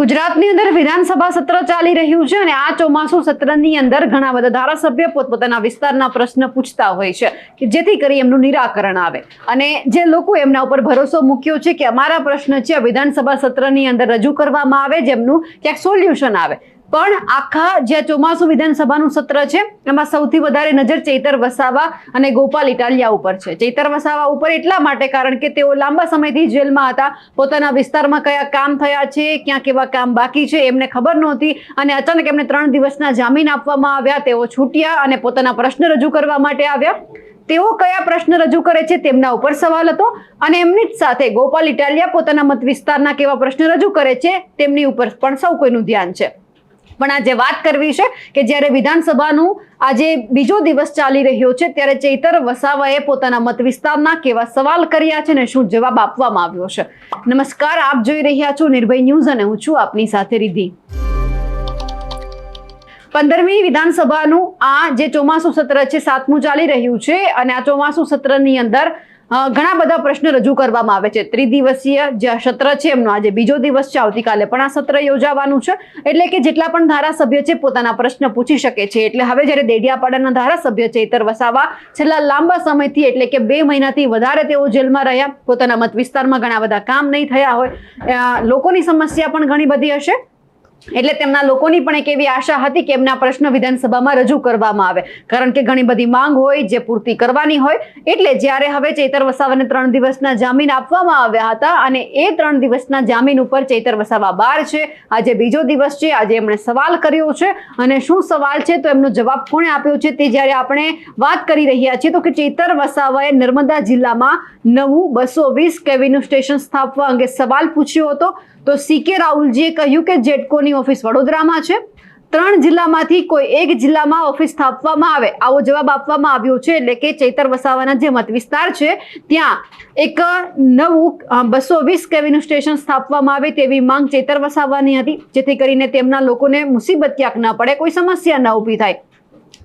ગુજરાતની અંદર વિધાનસભા સત્ર ચાલી રહ્યું છે અને આ ચોમાસુ સત્રની અંદર ઘણા બધા ધારાસભ્ય પોતપોતાના વિસ્તારના પ્રશ્ન પૂછતા હોય છે કે જેથી કરી એમનું નિરાકરણ આવે. અને જે લોકો એમના ઉપર ભરોસો મૂક્યો છે કે અમારા પ્રશ્ન છે વિધાનસભા સત્રની અંદર રજૂ કરવામાં આવે, જેમનું ક્યાંક સોલ્યુશન આવે. પણ આખા જે ચોમાસું વિધાનસભાનું સત્ર છે, એમાં સૌથી વધારે નજર ચૈતર વસાવા અને ગોપાલ ઇટાલિયા ઉપર છે. ચૈતર વસાવા ઉપર એટલા માટે કારણ કે તેઓ લાંબા સમયથી જેલમાં હતા. પોતાના વિસ્તારમાં કયા કામ થયા છે, ક્યાં કેવા કામ બાકી છે, એમને ખબર નહોતી અને અચાનક એમને ત્રણ દિવસના જામીન આપવામાં આવ્યા. તેઓ છૂટ્યા અને પોતાના પ્રશ્ન રજૂ કરવા માટે આવ્યા. તેઓ કયા પ્રશ્ન રજૂ કરે છે તેમના ઉપર સવાલ હતો અને એમની જ સાથે ગોપાલ ઇટાલિયા પોતાના મત વિસ્તારના કેવા પ્રશ્ન રજૂ કરે છે તેમની ઉપર પણ સૌ કોઈનું ધ્યાન છે. પણ આજે વાત કરવી છે કે જ્યારે વિધાનસભાનું આજે બીજો દિવસ ચાલી રહ્યો છે, ત્યારે ચૈતર વસાવાએ પોતાના મત વિસ્તારના કેવા સવાલ કર્યા છે ને શું જવાબ આપવામાં આવ્યો છે? નમસ્કાર, આપ જોઈ રહ્યા છો નિર્ભય ન્યૂઝ અને હું છું આપની સાથે રિધિ પંદરમી વિધાનસભાનું આ જે ચોમાસુ સત્ર છે, સાતમું ચાલી રહ્યું છે અને આ ચોમાસુ સત્રની અંદર ઘણા બધા પ્રશ્ન રજૂ કરવામાં આવે છે. ત્રિદિવસીય જે સત્ર છે, એમનો આજે બીજો દિવસ છે, આવતીકાલે પણ આ સત્ર યોજાવાનું છે. એટલે કે જેટલા પણ ધારાસભ્ય છે, પોતાના પ્રશ્ન પૂછી શકે છે. એટલે હવે જ્યારે દેડિયાપાડાના ધારાસભ્ય ચૈતર વસાવા, છેલ્લા લાંબા સમયથી, એટલે કે બે મહિનાથી વધારે તેઓ જેલમાં રહ્યા. પોતાના મત વિસ્તારમાં ઘણા બધા કામ નહીં થયા હોય. લોકોની સમસ્યા પણ ઘણી બધી હશે. એટલે તેમના લોકોની પણ એક એવી આશા હતી કે એમના પ્રશ્ન વિધાનસભામાં રજૂ કરવામાં આવે. કારણ કે ઘણી બધી માંગ હોય જે પૂર્તિ કરવાની હોય, એટલે જ્યારે હવે ચૈતર વસાવાને ત્રણ દિવસના જામીન આપવામાં આવ્યા હતા અને એ ત્રણ દિવસના જામીન ઉપર ચૈતર વસાવા બહાર છે, આજે બીજો દિવસ છે, આજે એમણે સવાલ કર્યો છે અને શું સવાલ છે તો એમનો જવાબ કોણે આપ્યો છે તે જ્યારે આપણે વાત કરી રહ્યા છીએ તો કે ચૈતર વસાવાએ નર્મદા જિલ્લામાં નવું બસો વીસ કેવીનું સ્ટેશન સ્થાપવા અંગે સવાલ પૂછ્યો હતો. તો સી કે રાહુલજીએ કહ્યું કે જેટકોની ઓફિસ વડોદરામાં છે. ત્રણ જિલ્લામાંથી કોઈ એક જિલ્લામાં ઓફિસ સ્થાપવામાં આવે આવો જવાબ આપવામાં આવ્યો છે. એટલે કે ચૈતર વસાવાના જે મત વિસ્તાર છે, ત્યાં એક નવું બસો વીસ કેવીનું સ્ટેશન સ્થાપવામાં આવે તેવી માંગ ચૈતર વસાવાની હતી. જેથી કરીને તેમના લોકોને મુસીબત ક્યાંક ન પડે, કોઈ સમસ્યા ન ઊભી થાય.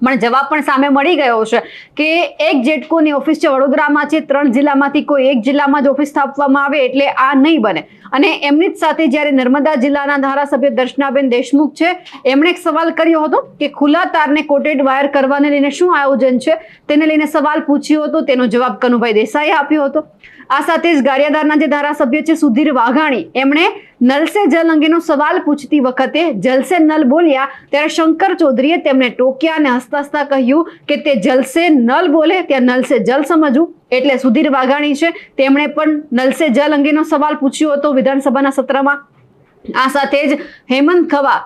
પણ જવાબ પણ સામે મળી ગયો છે કે એક જેટકોની ઓફિસ છે વડોદરામાં છે, ત્રણ જિલ્લામાંથી કોઈ એક જિલ્લામાં જ ઓફિસ સ્થાપવામાં આવે એટલે આ નહીં બને. અને એમની જ સાથે જ્યારે નર્મદા જિલ્લાના ધારાસભ્ય દર્શનાબેન દેશમુખ છે, એમણે એક સવાલ કર્યો હતો કે ખુલ્લા તારને કોટેડ વાયર કરવાને લઈને શું આયોજન છે? તેને લઈને સવાલ પૂછ્યો હતો, તેનો જવાબ કનુભાઈ દેસાઈએ આપ્યો હતો. આ સાથે જ ગારિયાદારના જે ધારાસભ્ય છે, સુધીર વાઘાણી, એમણે નલસે જલ અંગેનો સવાલ પૂછતી વખતે જલસે નલ બોલ્યા, ત્યારે શંકર ચૌધરીએ તેમને ટોક્યા અને હસતા હસતા કહ્યું કે તે જલસે નલ બોલે, ત્યાં નલ જલ સમજવું. એટલે સુધીર વાઘાણી છે. તેમણે પણ નલ જલ અંગેનો સવાલ પૂછ્યો હતો વિધાનસભાના સત્રમાં. આ સાથે જ હેમંત ખવા,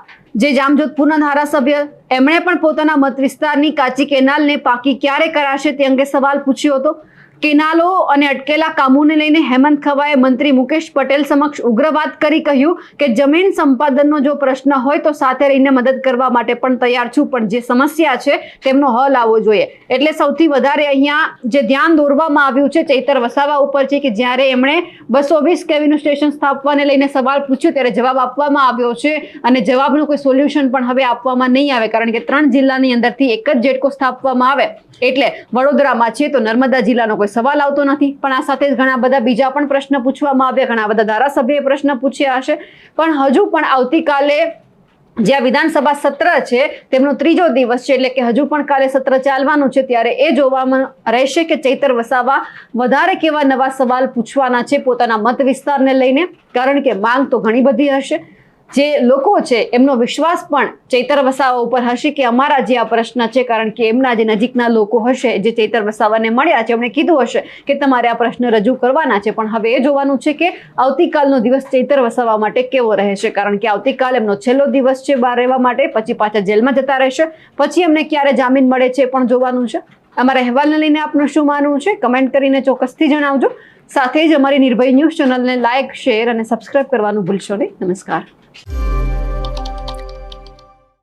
જે જામજોધપુરના ધારાસભ્ય, એમણે પણ પોતાના મત વિસ્તારની કાચી કેનાલને પાકી ક્યારે કરાશે તે અંગે સવાલ પૂછ્યો હતો. કેનાલો અને અટકેલા કામોને લઈને હેમંત ખવાએ મંત્રી મુકેશ પટેલ સમક્ષ ઉગ્ર વાત કરી કહ્યું કે જમીન સંપાદનનો જો પ્રશ્ન હોય તો સાથે રહીને મદદ કરવા માટે પણ તૈયાર છું, પણ જે સમસ્યા છે તેમનો હલ આવવો જોઈએ. એટલે સૌથી વધારે અહીંયા જે ધ્યાન દોરવામાં આવ્યું છે ચૈતર વસાવા ઉપર છે કે જ્યારે એમણે બસો વીસ કેવીનું સ્ટેશન સ્થાપવાને લઈને સવાલ પૂછ્યો ત્યારે જવાબ આપવામાં આવ્યો છે અને જવાબનું કોઈ સોલ્યુશન પણ હવે આપવામાં નહીં આવે, કારણ કે ત્રણ જિલ્લાની અંદરથી એક જ જેટકો સ્થાપવામાં આવે એટલે વડોદરામાં છે તો નર્મદા જિલ્લાનો કોઈ સવાલ આવતો નથી. પણ આ સાથે જ ઘણા બધા બીજા પણ પ્રશ્ન પૂછવામાં આવ્યા. ઘણા બધા ધારાસભ્યએ પ્રશ્ન પૂછ્યા હશે. પણ હજુ પણ આવતીકાલે જે આ વિધાનસભા સત્ર છે, તેમનો ત્રીજો દિવસ છે, એટલે કે હજુ પણ કાલે સત્ર ચાલવાનું છે, ત્યારે એ જોવામાં રહેશે કે ચૈતર વસાવા વધારે કેવા નવા સવાલ પૂછવાના છે પોતાના મત વિસ્તારને લઈને? કારણ કે માંગ તો ઘણી બધી હશે. જે લોકો છે, એમનો વિશ્વાસ પણ ચૈતર વસાવા ઉપર હશે કે અમારા જે આ પ્રશ્ન છે, કારણ કે એમના જે નજીકના લોકો હશે, જે ચૈતર વસાવાને મળ્યા છે, એમણે કીધું હશે કે તમારે આ પ્રશ્ન રજૂ કરવાના છે. પણ હવે એ જોવાનું છે કે આવતીકાલનો દિવસ ચૈતર વસાવા માટે કેવો રહેશે? કારણ કે આવતીકાલ એમનો છેલ્લો દિવસ છે બહાર રહેવા માટે, પછી પાછા જેલમાં જતા રહેશે. પછી એમને ક્યારે જામીન મળે છે પણ જોવાનું છે. અમારા અહેવાલને લઈને આપનું શું માનવું છે? કમેન્ટ કરીને ચોક્કસથી જણાવજો. સાથે જ અમારી નિર્ભય ન્યૂઝ ચેનલને લાઇક શેર અને સબસ્ક્રાઇબ કરવાનું ભૂલશો નહીં. નમસ્કાર. you